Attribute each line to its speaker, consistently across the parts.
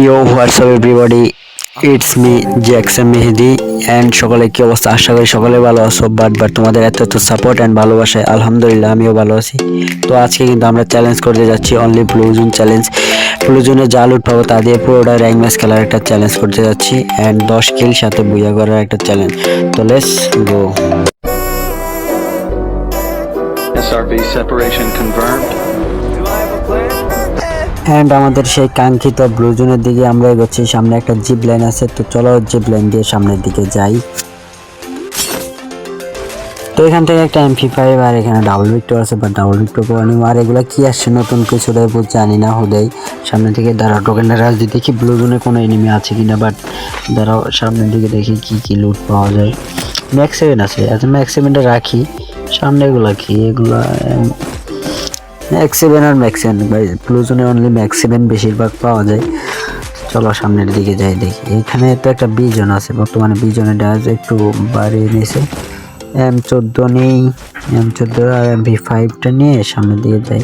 Speaker 1: Yo WhatsApp everybody it's me Jackson Mehedi and সকলে কি অবস্থা? আশা করি সকলে ভালো আছো বাট বাট তোমাদের এত এত সাপোর্ট অ্যান্ড ভালোবাসায় আলহামদুলিল্লাহ, আমিও ভালো আছি। তো আজকে কিন্তু আমরা চ্যালেঞ্জ করতে যাচ্ছি only blue zone challenge blue জোনে যা পাবো তা দিয়ে পুরোটা র্যাঙ্ক ম্যাচ খেলার একটা চ্যালেঞ্জ করতে যাচ্ছি অ্যান্ড দশ কিল সাথে বুয়া করার একটা চ্যালেঞ্জ তো let's go
Speaker 2: SRB separation confirmed.
Speaker 1: And আমাদের সেই কাঙ্ক্ষিত ব্লু জোনের দিকে আমরা এগোচ্ছি। সামনে একটা জিপ লাইন আছে, তো চলো জিপ লাইন দিয়ে সামনের দিকে যাই। তো এখান থেকে একটা এমপি ফাইভ আর এখানে ডাবল ভিক্টর আছে বা ডাবল ভিক্টর করে আর এগুলো কি আসছে নতুন কিছু রে জানি না হোদেই সামনের দিকে দাঁড়াও টোকেনটা রাজদি দেখি ব্লু জোনে কোনো এনিমি আছে কি না বাট দাঁড়াও, সামনের দিকে দেখি কি কি লুট পাওয়া যায়। ম্যাক্স সেভেন আছে আচ্ছা ম্যাক্স সেভেনটা রাখি। সামনে এগুলা কি? এগুলা ম্যাক্স সেভেন আর ম্যাক্স সেভেন ব্লু জোনে অনলি ম্যাক্স সেভেন বেশিরভাগ পাওয়া যায়। চলো সামনের দিকে যাই দেখি। এখানে তো একটা বিজন আছে। বর্তমানে বিজনের ডাজ একটু বাড়িয়ে নিয়েছে। এম চোদ্দ নেই। এম চোদ্দ আর এম ভি ফাইভটা নিয়ে সামনের দিকে যাই।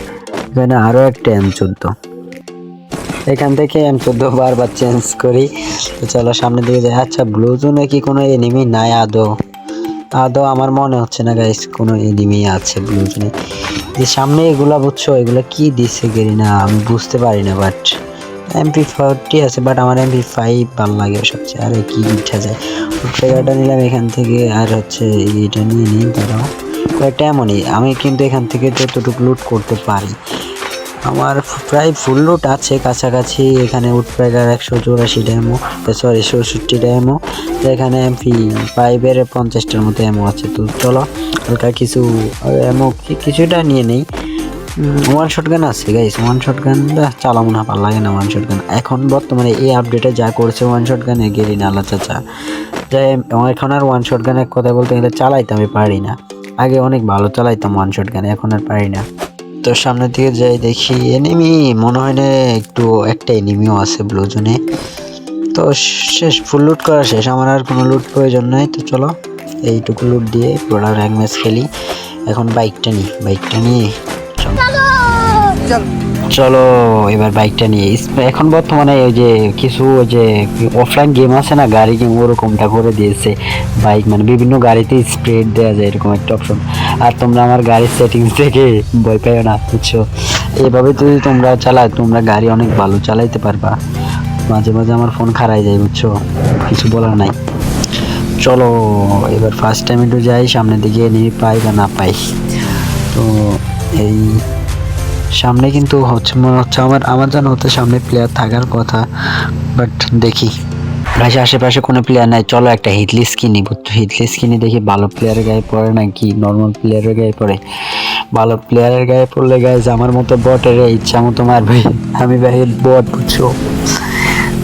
Speaker 1: এখানে আরও একটা এম চোদ্দ। এখান থেকে এম চোদ্দ বারবার চেঞ্জ করি। তো চলো সামনের দিকে যাই। আচ্ছা ব্লু জোনে কি কোনো এনিমি নাই আদৌ? আদৌ আমার মনে হচ্ছে না গাইস কোনো এনিমি আছে জোনে যে সামনে এগুলা বুঝছ, এগুলা কি দিছে গেরি না, আমি বুঝতে পারি না বাট এমপি ফোরটি আছে বাট আমার এমপি ফাইভ ভালো লাগে সবচেয়ে। আরে, কি উঠা যায়। ট্রেগারটা নিলাম এখান থেকে, আর হচ্ছে এটা নিয়ে নিই, দাঁড়াও। কয়েকটা এমনই, আমি কিন্তু এখান থেকে যতটুকু লুট করতে পারি আমার প্রায় ফুল লুট আছে কাছাকাছি। এখানে উটপ্রেগার একশো চৌরাশিটা এমো সরি চৌষট্টিটা এমো এখানে এমপি ফাইভের পঞ্চাশটার মতো এমো আছে। তো চলো, হালকা কিছু এমো কিছুটা নিয়ে নেই। ওয়ান শট গান আছে গাইস ওয়ান শট গান চালাবো না ভালো লাগে না ওয়ান শট গান এখন বর্তমানে এই আপডেটে যা করছে ওয়ান শট গানে না নালা চাচা। যাই এখন আর ওয়ান শট গানের কথা বলতে গেলে চালাইতে আমি পারি না। আগে অনেক ভালো চালাইতাম ওয়ান শট গান এখন আর পারি না। তো সামনের দিকে যাই দেখি এনিমি মনে হয় না একটু একটা এনিমিও আছে ব্লু জোনে তো শেষ ফুল লুট করা শেষ। আমার আর কোনো লুট প্রয়োজন নাই। তো চলো এইটুকু লুট দিয়ে পুরোটা র্যাঙ্ক ম্যাচ খেলি। এখন বাইকটা নিই বাইকটা নিয়ে চলো। চলো, এবার বাইকটা নিয়ে। এখন বর্তমানে ওই যে কিছু ওই যে অফলাইন গেম আছে না, গাড়ি গেম ওরকমটা করে দিয়েছে বাইক মানে বিভিন্ন গাড়িতে স্প্রেড দেওয়া যায়, এরকম একটা অপশন আর তোমরা আমার গাড়ির সেটিংস থেকে ভয় পাইও না, বুঝছ? এভাবে যদি তোমরা চালাও, তোমরা গাড়ি অনেক ভালো চালাইতে পারবা। মাঝে মাঝে আমার ফোন খারাই যায়, বুঝছ? কিছু বলার নাই। চলো, এবার ফার্স্ট টাইম একটু যাই, সামনের দিকে নিয়ে পাই বা না পাই। তো এই সামনে কিন্তু হচ্ছে মনে হচ্ছে আমার আমার জানা হচ্ছে সামনে প্লেয়ার থাকার কথা বাট দেখি। ভাই আশেপাশে কোনো প্লেয়ার নাই, চলো একটা হিটলিস কিনি, বুঝছ? হিটলিস কিনি, দেখি ভালো প্লেয়ারের গায়ে পড়ে নাকি নর্মাল প্লেয়ারের গায়ে পড়ে? ভালো প্লেয়ারের গায়ে পড়লে গায়ে আমার মতো বটের ইচ্ছা মতো মারবে। আমি ভাই বট বুঝছ?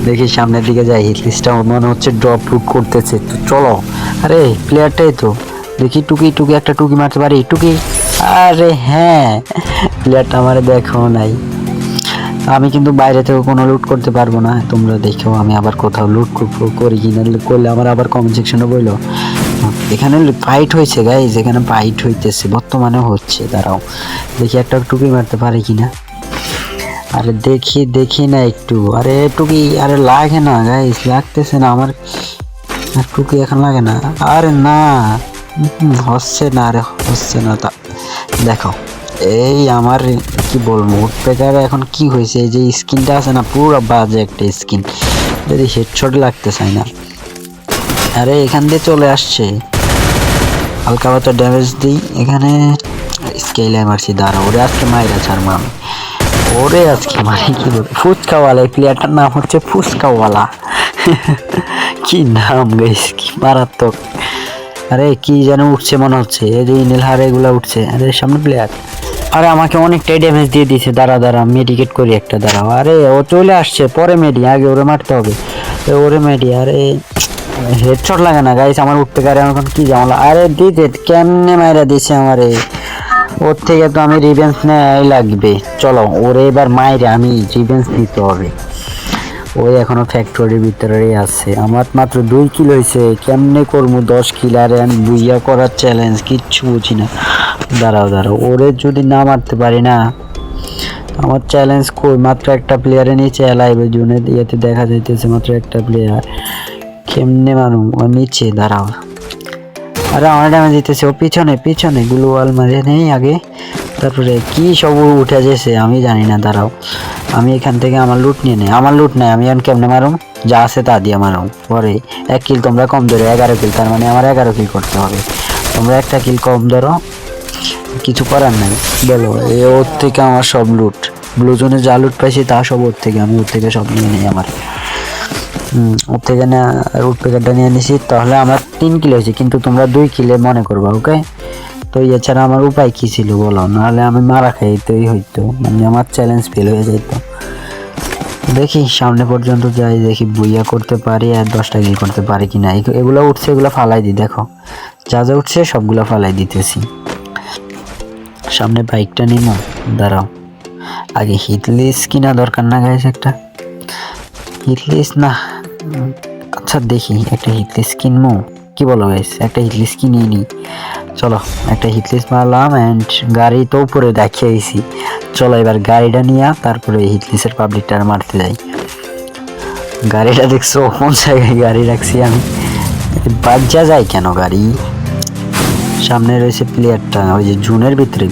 Speaker 1: দেখি সামনের দিকে যাই হিটলিস্টটা মনে হচ্ছে ড্রপ লুট করতেছে। তো চলো। আরে প্লেয়ারটাই তো। দেখি টুকি টুকি, একটা টুকি মারতে পারি, টুকি। আরে হ্যাঁ প্লেয়ারটা আমার দেখো নাই। আমি কিন্তু বাইরে থেকে কোনো লুট করতে পারব না। তোমরা দেখো আমি আবার কোথাও লুট করি কিনা, করলে আমার আবার কমেন্ট সেকশনে বলল এখানে ফাইট হয়েছে গাইজ এখানে ফাইট হইতেছে, বর্তমানে হচ্ছে, দাঁড়াও। দেখি একটা টুকি মারতে পারি কিনা। আরে দেখি দেখি না একটু। আরে টুকি আরে লাগে না গাইস লাগতেছে না আমার। টুকি এখন লাগে না। আরে না, হচ্ছে না, আরে হচ্ছে না, তা দেখো এই আমার কি বলব উঠপেকার এখন কি হয়েছে? এই যে স্কিনটা আছে না, পুরো বাজে একটা স্কিন। যদি হেডশট লাগতে চাই না। আরে, এখান দিয়ে চলে আসছে। হালকা মতো ড্যামেজ দিই। এখানে স্কেলে মারছি দাঁড়া ওরে, আজকে মাইরা ছাড়বো আমি। ওরে, আজকে মানে কি বলব? ফুচকাওয়ালা, এই প্লেয়ারটার নাম হচ্ছে ফুচকাওয়ালা। কি নাম গাইস, কি মারাত্মক। আরে, কি যেন উঠছে মনে হচ্ছে। এই যে নীলহার এগুলা উঠছে। আরে, সামনে প্লেয়ার আরে, আমাকে অনেকটাই ড্যামেজ দিয়ে দিয়েছে। দাঁড়া দাঁড়া মেডিকেট করি একটা দাঁড়াও আরে, ও চলে আসছে। পরে মেডি আগে ওরে মারতে হবে। ওরে মেডি আরে হেডশট লাগে না গাইস আমার উঠতে পারে এখন কি জামলা আরে, দিতে, কেমনে মাইরা দিছে আমারে? ওর থেকে তো আমি রিভেন্স নেয় লাগবে। চলো, ওরে এবার মাইরে আমি রিভেন্স নিতে হবে। ওই এখনও ফ্যাক্টরির ভিতরেই আছে। আমার মাত্র দুই কিলো হয়েছে কেমনে করব দশ কিলো আর আমি বুইয়া করার চ্যালেঞ্জ কিচ্ছু বুঝি না। দাঁড়াও দাঁড়াও, ওরে যদি না মারতে পারি না, আমার চ্যালেঞ্জ কই? মাত্র একটা প্লেয়ারে নিচে লাইভে জুনে ইয়েতে দেখা যাইতেছে মাত্র একটা প্লেয়ার কেমনে মানু ও নিচে, দাঁড়াও। আরে আমার ড্যামেজ দিতেছে, ও পিছনে পিছনে গুলো ওয়াল মারে নেই আগে। তারপরে কি সব উঠে যেছে আমি জানি না, দাঁড়াও। আমি এখান থেকে আমার লুট নিয়ে নেই। আমার লুট নাই, আমি এখন কেমনে মারুম? যা আছে তা দিয়ে মারুম। পরে এক কিল তোমরা কম ধরো, এগারো কিল তার মানে আমার এগারো কিল করতে হবে। তোমরা একটা কিল কম ধরো, কিছু করার নাই। বলো, এ ওর থেকে আমার সব লুট ব্লু জোনে যা লুট পাইছি তা সব ওর থেকে, আমি ওর থেকে সব নিয়ে নেই আমার। ওর থেকে না রুট প্যাকেটটা নিয়ে নিছি, তাহলে আমার তিন কিলো হয়েছে, কিন্তু তোমরা দুই কিলে মনে করবা ওকে তো এছাড়া আমার উপায় কী ছিল বলো? নাহলে আমি মারা খাইতেই হইতো। মানে আমার চ্যালেঞ্জ ফেল হয়ে যেত দেখি, সামনে পর্যন্ত যাই, দেখি বুইয়া করতে পারি আর দশটা কিল করতে পারি কি না এগ- এগুলো উঠছে, এগুলো ফালাই দিই দেখো। যা যা উঠছে, সবগুলো ফালাই দিতেছি। সামনে বাইকটা নিমো, দাঁড়াও। আগে হিটলিস কিনা দরকার না গাইছে একটা? হিটলিস না। আচ্ছা দেখি, একটা হিটলিস কিনবো কি বলো গাইস একটা হিটলিস কিনিয়ে নিই চলো, একটা হিটলিস মারলাম অ্যান্ড গাড়ি তো উপরে দেখিয়ে দেখিয়েছি। চলো এবার গাড়িটা নিয়ে তারপরে হিটলিসের পাবলিকটা মারতে যাই। গাড়িটা দেখছ কোন জায়গায় গাড়ি রাখছি আমি। বাজ্যা যায় কেন গাড়ি? সামনে রয়েছে প্লেয়ারটা ওই যে জুনের ভিতরে।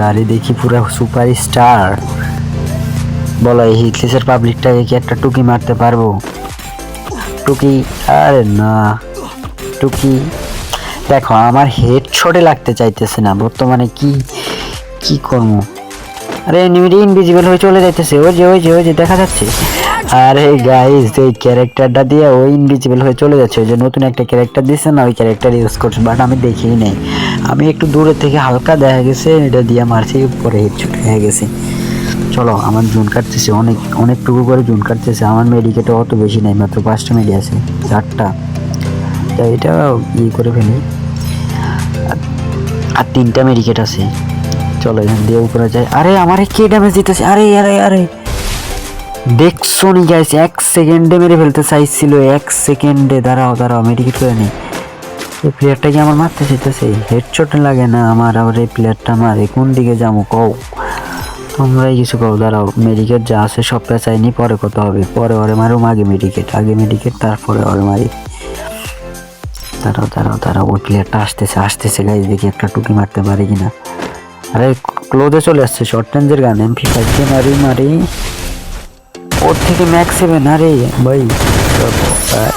Speaker 1: গাড়ি দেখি পুরো সুপার স্টার বলো, এই হিটলিসের পাবলিকটাকে কি একটা টুকি মারতে পারব? টুকি? আরে না। টুকি দেখো, আমার হেড ছড়ে লাগতে চাইতেছে না। বর্তমানে কি কি করব? আরে এনিমিটি ইনভিজিবল হয়ে চলে যাইতেছে। ওই যে ওই যে ওই যে, দেখা যাচ্ছে। আরে গাইস এই ক্যারেক্টারটা দিয়ে ওই ইনভিজিবল হয়ে চলে যাচ্ছে। ওই যে, নতুন একটা ক্যারেক্টার দিচ্ছে না, ওই ক্যারেক্টার ইউজ করছে বাট আমি দেখিই নাই। আমি একটু দূরে থেকে হালকা দেখা গেছে, এটা দিয়ে মারছি পরে হেড ছুটে হয়ে গেছে। চলো, আমার জুন কাটতেছে, অনেক, অনেকটুকু করে জুন কাটতেছে। আমার মেডিকেটে অত বেশি নাই, মাত্র পাঁচটা মেডি আছে, চারটা। তা এটা ই করে ফেলি। আর- তিনটা মেডিকেট আছে। চলো এখান দিয়ে উপরে যাই। আরে, আমারে কে ড্যামেজ দিতেছে? আরে আরে আরে। দেখছ নি গাইস এক সেকেন্ডে মেরে ফেলতে চাইছিল। এক সেকেন্ডে দাঁড়াও দাঁড়াও মেডিকেট করে নি। এই প্লেয়ারটা কি আমার মারতে চাইতেছে? হেডশট লাগে না আমার, আবার এই প্লেয়ারটা মারে। কোন দিকে যাব? কও। তোমরাই কিছু কও, দাঁড়াও। মেডিকেট যা আছে সব চাইনি পরে কত হবে। পরে ওরে মারুম, আগে মেডিকেট আগে মেডিকেট তারপরে ওরে মারি। দাঁড়াও দাঁড়াও দাঁড়াও, ওই প্লেয়ারটা আসতেছে আসতেছে গাইজ দেখি একটা টুকি মারতে পারি কিনা। আরে ক্লোজে চলে আসছে শর্ট রেঞ্জের গান এমপি ফাইভ দিয়ে মারি মারি। ওর থেকে ম্যাক্স সেভেন আরে ভাই,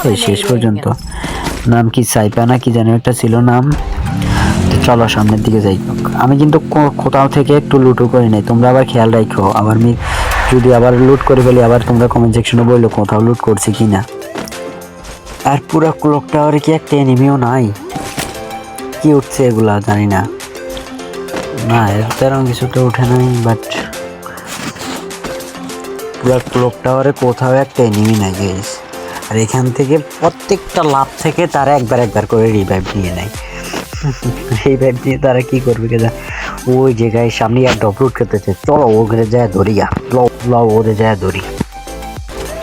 Speaker 1: এই শেষ পর্যন্ত। নাম কি সাইপা না কি জানি, একটা ছিল নাম। তো চলো, সামনের দিকে যাই। আমি কিন্তু কোথাও থেকে একটু লুটও করি নাই। তোমরা আবার খেয়াল রাখো, আবার আমি যদি আবার লুট করে ফেলি, আবার তোমরা কমেন্ট সেকশনে বলল কোথাও লুট করছি কি না আর পুরো ক্লক টাওয়ারে কি একটা এনিমিও নাই? কি উঠছে এগুলা জানি না। না তেরম কিছু তো উঠে নাই বাট পুরো ক্লক টাওয়ারে কোথাও একটা এনিমি নাই গেস আর এখান থেকে প্রত্যেকটা লাভ থেকে তারা একবার একবার করে রিভাইভ নিয়ে নেয়। রিভাইভ নিয়ে তারা কি করবে কে ওই জায়গায় সামনে আর ডপলুট খেতেছে চলো ওখানে যায় ধরি গা। লও লও ওদের যায় ধরি।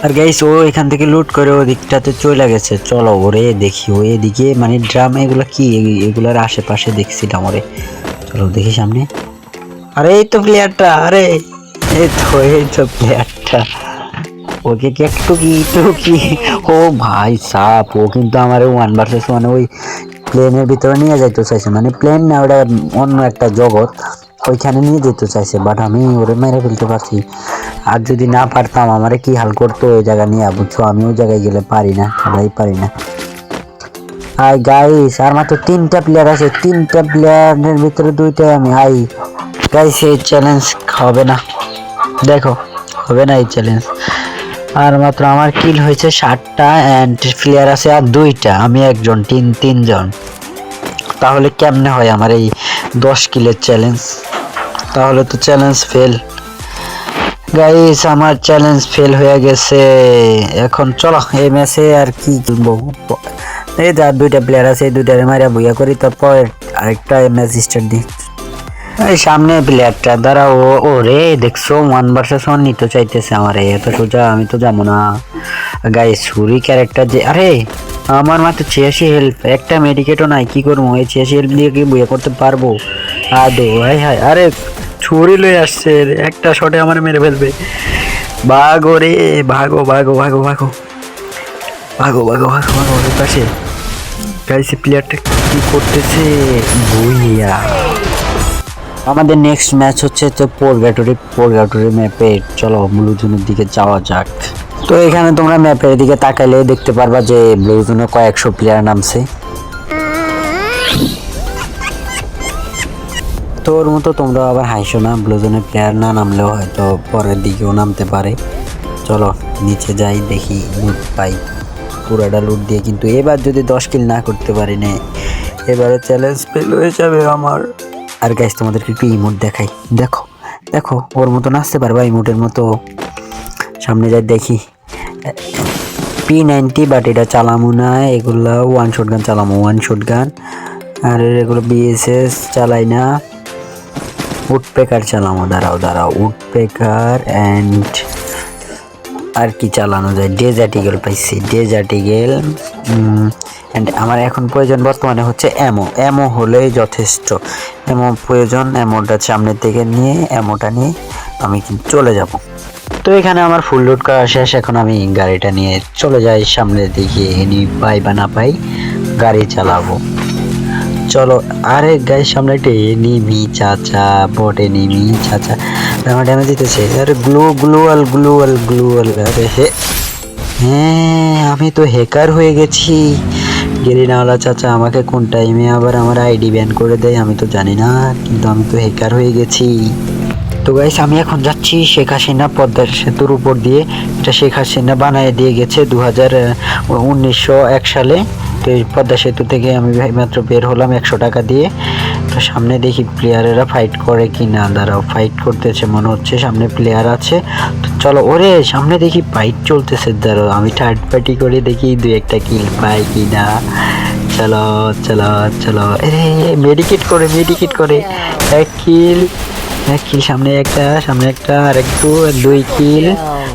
Speaker 1: আর গাইস ও এখান থেকে লুট করে ওদিকটাতে চলে গেছে। চলো ওরে দেখি, ও এদিকে মানে ড্রাম এগুলো কি? এগুলার আশেপাশে দেখছিলাম ওরে। চলো দেখি সামনে। আরে, এই তো প্লেয়ারটা আরে, এই তো এই তো প্লেয়ারটা ওকে কি একটু কি একটু কি ও ভাই সাপ, ও কিন্তু আমার ওয়ান ভার্সেস ওয়ান ওই প্লেনের ভিতরে নিয়ে যাইতে চাইছে। মানে প্লেন না, ওটা অন্য একটা জগৎ। ওইখানে নিয়ে যেতে চাইছে বাট আমি ওরে মেরে ফেলতে পারছি। আর যদি না পারতাম, আমারে কি হাল করতো ওই জায়গা নিয়ে? বুঝছ, আমি ওই জায়গায় গেলে পারি না সবাই পারি না। আই গাইস আর মাত্র তিনটা প্লেয়ার আছে। তিনটা প্লেয়ারের ভিতরে দুইটাই আমি। আই গাইস এই চ্যালেঞ্জ হবে না। দেখো, হবে না এই চ্যালেঞ্জ আর মাত্র আমার কিল হয়েছে ষাটটা অ্যান্ড প্লেয়ার আছে আর দুইটা। আমি একজন, তিন, তিনজন। তাহলে কেমনে হয় আমার এই দশ কিলের চ্যালেঞ্জ তাহলে তো চ্যালেঞ্জ ফেল গাইস আমার চ্যালেঞ্জ ফেল হয়ে গেছে। এখন চলো, এই ম্যাচে আর কি খেলব এই যার দুইটা প্লেয়ার আছে, এই দুইটা মারিয়া বইয়া করি, তারপর আরেকটা ম্যাচ স্টার্ট দিই। এই সামনে প্লেয়ারটা দ্বারা ও ও রে দেখছ ওয়ান ভার্সেস ওয়ান নিতে চাইতেছে আমার, এত সোজা, আমি তো যাব না। গাই সুরি ক্যারেক্টার যে, আরে, আমার মাত্র ছিয়াশি হেল্প একটা মেডিকেটও নাই, কি করব? এই ছিয়াশি হেল্প দিয়ে কি বইয়া করতে পারব? আদো হাই হাই আরে ছুরি লয়ে আসছে, একটা শটে আমার মেরে ফেলবে। ভাগো রে, ভাগো ভাগো ভাগো ভাগো। ভাগো ভাগো ভাগো ভাগো ওই পাশে। গাইছে প্লেয়ারটা কি করতেছে? ভুইয়া আমাদের নেক্সট ম্যাচ হচ্ছে তো পোরগাটরি পোরগাটরি ম্যাপে চলো ব্লু জোনের দিকে যাওয়া যাক। তো এখানে তোমরা ম্যাপের দিকে তাকাইলে দেখতে পারবা যে ব্লু জোনে কয়েকশো প্লেয়ার নামছে। তোর মতো তোমরা আবার হাইসো না ব্লু জোনের প্লেয়ার না নামলেও হয়তো পরের দিকেও নামতে পারে। চলো, নিচে যাই, দেখি লুট পাই। পুরাটা লুট দিয়ে কিন্তু এবার যদি দশ কিল না করতে পারি নে, এবারে চ্যালেঞ্জ ফেল হয়ে যাবে আমার। আর গাইস তোমাদেরকে একটু ইমোট দেখাই। দেখো দেখো, ওর মতো নাচতে পারবা ইমোটের মতো। সামনে যাই, দেখি। পি নাইনটি বাট এটা চালামু না, এগুলো ওয়ান শট গান চালামু ওয়ান শট গান আর এগুলো বিএসএস চালাই না। উড পেকার চালামো দাঁড়াও দাঁড়াও। উড পেকার অ্যান্ড আর কি চালানো যায়? ডেজার্ট ইগেল পাইছি। ডেজার্ট ইগেল অ্যান্ড আমার এখন প্রয়োজন বর্তমানে হচ্ছে অ্যামো অ্যামো হলেই যথেষ্ট। অ্যামো প্রয়োজন অ্যামোটা সামনের থেকে নিয়ে অ্যামোটা নিয়ে আমি চলে যাব। তো এখানে আমার ফুল লোড করা শেষ। এখন আমি গাড়িটা নিয়ে চলে যাই সামনের দিকে। এনি পাই বা না পাই গাড়ি চালাবো। চলো, আরে গায়ের সামনে একটা এনিমি চাচা বট এনিমি চাচা। আমার ড্যামেজ দিতেছে। আরে গ্লু গ্লুয়াল গ্লুয়াল গ্লুয়াল আরে হে হ্যাঁ আমি তো হ্যাকার হয়ে গেছি। গেরিনাওয়ালা চাচা, আমাকে কোন টাইমে আবার আমার আইডি ব্যান করে দেয়, আমি তো জানি না, কিন্তু আমি তো হ্যাকার হয়ে গেছি। তো গাইস আমি এখন যাচ্ছি শেখ হাসিনা পদ্মার সেতুর উপর দিয়ে। এটা শেখ হাসিনা বানিয়ে দিয়ে গেছে দু হাজার উনিশশো এক সালে। তো এই পদ্মা সেতু থেকে আমি মাত্র বের হলাম একশো টাকা দিয়ে। তো সামনে দেখি প্লেয়ারেরা ফাইট করে কি না দাঁড়াও ফাইট করতেছে, মনে হচ্ছে সামনে প্লেয়ার আছে। তো চলো, ওরে, সামনে দেখি ফাইট চলতেছে, দাঁড়াও, আমি থার্ড পার্টি করে দেখি দু একটা কিল পাই কি না চলো চলো চলো মেডিকেট করে মেডিকেট করে, এক কিল এক কিল সামনে একটা সামনে একটা, আর একটু দুই কিল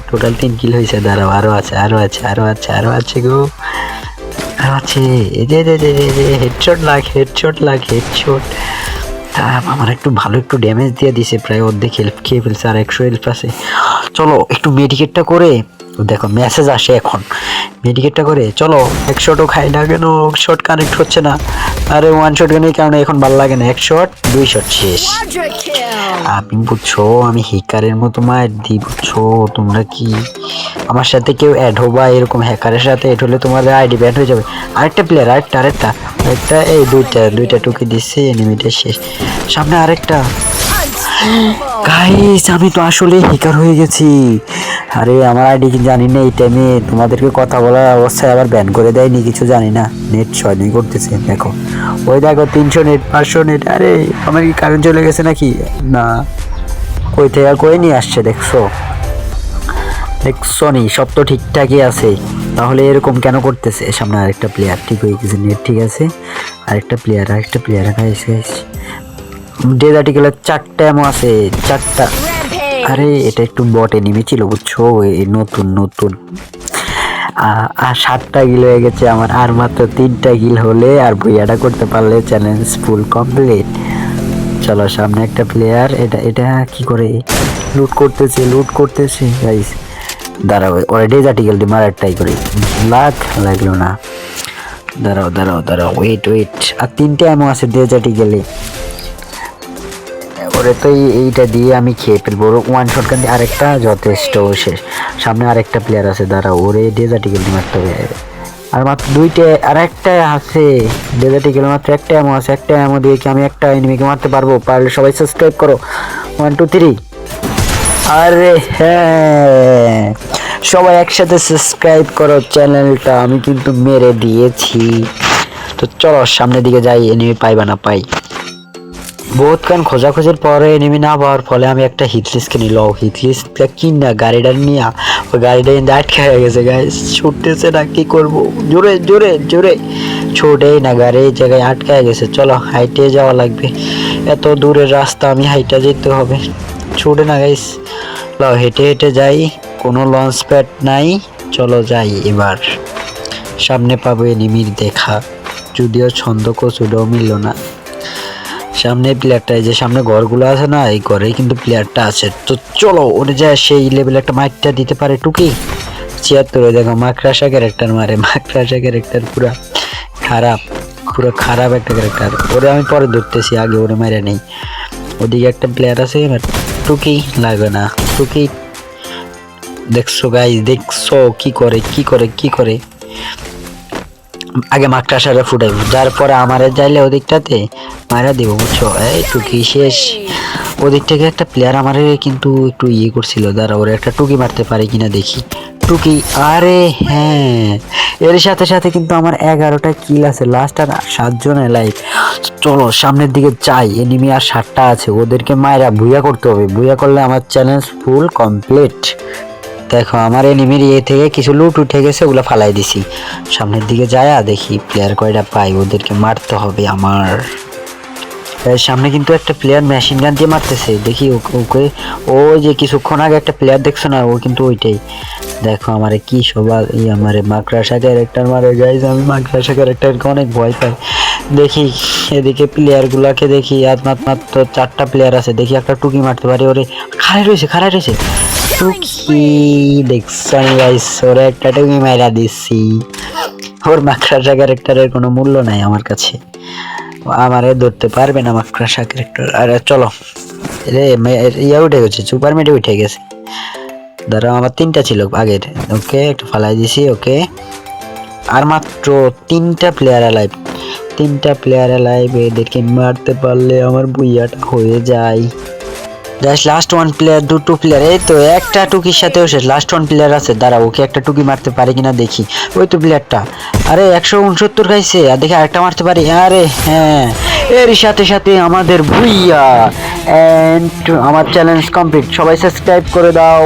Speaker 1: টোটাল তিন কিল হয়েছে দাঁড়াও, আরও আছে আরও আছে আরও আছে আরও আছে গো। আছে। দে যে রে রে হেডশট লাগ হেডশট লাগ হেডশট আমার একটু ভালো একটু ড্যামেজ দিয়ে দিছে, প্রায় অর্ধেক হেল্প খেয়ে ফেলছে আর একশো হেল্প আছে। চলো, একটু মেডিকেটটা করে দেখো মেসেজ আসে এখন। মেডিকেটটা করে চলো এক শটও খাই না কেন? শট কানেক্ট হচ্ছে না। আরে ওয়ান শট গানের কারণে এখন ভালো লাগে না। এক শট দুই শট শেষ! আমি বুঝছ আমি হিকারের মতো মায়ের দিই বুঝছ? তোমরা কি? আমার সাথে কেউ অ্যাড হবা এরকম হ্যাকারের সাথে অ্যাড হলে তোমাদের আইডি ব্যান হয়ে যাবে। আরেকটা প্লেয়ার আরেকটা আরেকটা। আরেকটা এই দুইটা দুইটা টুকি দিচ্ছে এনিমিটা শেষ। সামনে আরেকটা। গাইস আমি তো আসলে হিকার হয়ে গেছি। আরে, আমার আইডি কি জানি না এই টাইমে তোমাদেরকে কথা বলার অবস্থায় আবার ব্যান করে দেয়নি, কিছু জানি না। নেট ছয়নি করতেছে, দেখো। ওই দেখো, তিনশো নেট পাঁচশো নেট আরে, আমার কি কারেন্ট চলে গেছে নাকি? না। কই থেকে কই নিয়ে আসছে, দেখছ? দেখছ নি? সব তো ঠিকঠাকই আছে। তাহলে এরকম কেন করতেছে? সামনে আরেকটা প্লেয়ার ঠিক হয়ে গেছে নেট ঠিক আছে? আরেকটা প্লেয়ার আরেকটা প্লেয়ার গাইস গাইস ডেজ আর্টিকেলের চারটা এমন আছে, চারটা। আরে, এটা একটু বটে নেমেছিল বুঝছ? এই নতুন নতুন। আর সাতটা গিল হয়ে গেছে আমার, আর মাত্র তিনটা গিল হলে আর বইয়াটা করতে পারলে চ্যালেঞ্জ ফুল কমপ্লিট চলো, সামনে একটা প্লেয়ার এটা এটা কি করে? লুট করতেছে লুট করতেছে গাইস দাঁড়াও, ওরা ডেজ দিয়ে মারার ট্রাই করি। লাখ লাগল না। দাঁড়াও দাঁড়াও দাঁড়াও ওয়েট ওয়েট আর তিনটে এমন আছে ডেজ আর্টিকেলে। ওরে তো এইটা দিয়ে আমি খেয়ে ফেলব। ওয়ান শট দিয়ে আরেকটা যথেষ্ট শেষ। সামনে আরেকটা প্লেয়ার আছে দাঁড়া ওরে ডেজার্টিকেল মারতে হবে আর মাত্র দুইটা, আর একটা আছে। ডেজার্টিকেল মাত্র একটা এমন আছে, একটা এমন দিয়ে কি আমি একটা এনিমিকে মারতে পারব? পারলে সবাই সাবস্ক্রাইব করো। ওয়ান টু থ্রি আরে হ্যাঁ। সবাই একসাথে সাবস্ক্রাইব করো চ্যানেলটা আমি কিন্তু মেরে দিয়েছি। তো চলো, সামনের দিকে যাই এনিমি পাইবা না পাই। বহুতক্ষণ খোঁজাখুঁজির পরে এনিমি না পাওয়ার ফলে আমি একটা হিটলিস কিনি লও হিটলিসটা কিন না? গাড়িটা নিয়ে ওই গাড়িটা কিন্তু আটকে হয়ে গেছে গায়ে ছুটতেছে না, কি করব? জোরে জোরে জোরে। ছুটেই না গাড়ি জায়গায় আটকায় গেছে। চলো, হাইটে যাওয়া লাগবে। এত দূরের রাস্তা, আমি হাইটা যেতে হবে। ছুটে না গাইস লও হেঁটে হেঁটে যাই। কোনো লঞ্চ প্যাড নাই। চলো যাই এবার। সামনে পাবো এনিমির দেখা। যদিও ছন্দ কচুটাও মিলল না। সামনে প্লেয়ারটা এই যে সামনে ঘরগুলো আছে না, এই ঘরেই কিন্তু প্লেয়ারটা আছে। তো চলো ওরে যা সেই লেভেলে একটা মাইকটা দিতে পারে টুকি। ছিয়াত্তরে দেখো মাকড়াসা ক্যারেক্টার মারে। মাকড়াসা ক্যারেক্টার পুরা খারাপ, পুরো খারাপ একটা ক্যারেক্টার ওরে আমি পরে ধরতেছি, আগে ওরে মেরে নেই। ওদিকে একটা প্লেয়ার আছে টুকি, লাগবে না। টুকি, দেখছ গাই দেখছ কি করে কি করে কি করে? আগে মাকড়াসাটা ফুটাই যার পরে আমারে যাইলে ওদিকটাতে মারা দিব, বুঝছ? এই টুকি শেষ। ওদিক থেকে একটা প্লেয়ার আমারে কিন্তু একটু ইয়ে করছিল, দাঁড়া, ওরা একটা টুকি মারতে পারে কিনা দেখি। টুকি, আরে হ্যাঁ। এর সাথে সাথে কিন্তু আমার এগারোটা কিল আছে লাস্ট আর সাতজন লাইফ চলো, সামনের দিকে যাই এনিমি আর সাতটা আছে, ওদেরকে মায়েরা ভুইয়া করতে হবে। ভুইয়া করলে আমার চ্যালেঞ্জ ফুল কমপ্লিট দেখো আমার এনিমির ইয়ে থেকে কিছু লুট উঠে গেছে, ওগুলো ফালাই দিছি। সামনের দিকে যায় দেখি প্লেয়ার কয়টা পাই, ওদেরকে মারতে হবে আমার। সামনে কিন্তু একটা প্লেয়ার মেশিন গান দিয়ে মারতেছে। দেখি ওকে ওই যে কিছুক্ষণ আগে একটা প্লেয়ার দেখছ না, ও কিন্তু ওইটাই। দেখো আমারে কি সবার এই আমারে মাকড়াসা ক্যারেক্টার মারে। গাইজ আমি মাকড়াসা ক্যারেক্টারকে অনেক ভয় পাই। দেখি এদিকে প্লেয়ার গুলাকে দেখি আর মাত্র মাত্র চারটা প্লেয়ার আছে। দেখি একটা টুকি মারতে পারি। ওরে খাড়াই রয়েছে খাড়াই রয়েছে। টুকি দেখছ গাইস ওরে একটা টুকি মাইরা দিচ্ছি ওর মাকড়াসা ক্যারেক্টারের কোনো মূল্য নাই আমার কাছে। আমারে ধরতে পারবে না মাকড়াসা ক্যারেক্টার আরে, চলো। রে ইয়ে উঠে গেছে সুপার মেডে উঠে গেছে। ধরো, আমার তিনটা ছিল আগের। ওকে, একটু ফালাই দিছি, ওকে। আর মাত্র তিনটা প্লেয়ার লাইভ তিনটা প্লেয়ার লাইভ এদেরকে মারতে পারলে আমার বুইয়াটা হয়ে যায়। জাস্ট লাস্ট ওয়ান প্লেয়ার দুটো প্লেয়ার এই তো একটা টুকির সাথেও শেষ। লাস্ট ওয়ান প্লেয়ার আছে দাঁড়া ওকে একটা টুকি মারতে পারে কিনা দেখি। ওই তো প্লেয়ারটা আরে, একশো উনসত্তর খাইছে, আর দেখি আরেকটা মারতে পারি। আরে হ্যাঁ এর সাথে সাথে আমাদের ভুইয়া অ্যান্ড আমার চ্যালেঞ্জ কমপ্লিট সবাই সাবস্ক্রাইব করে দাও।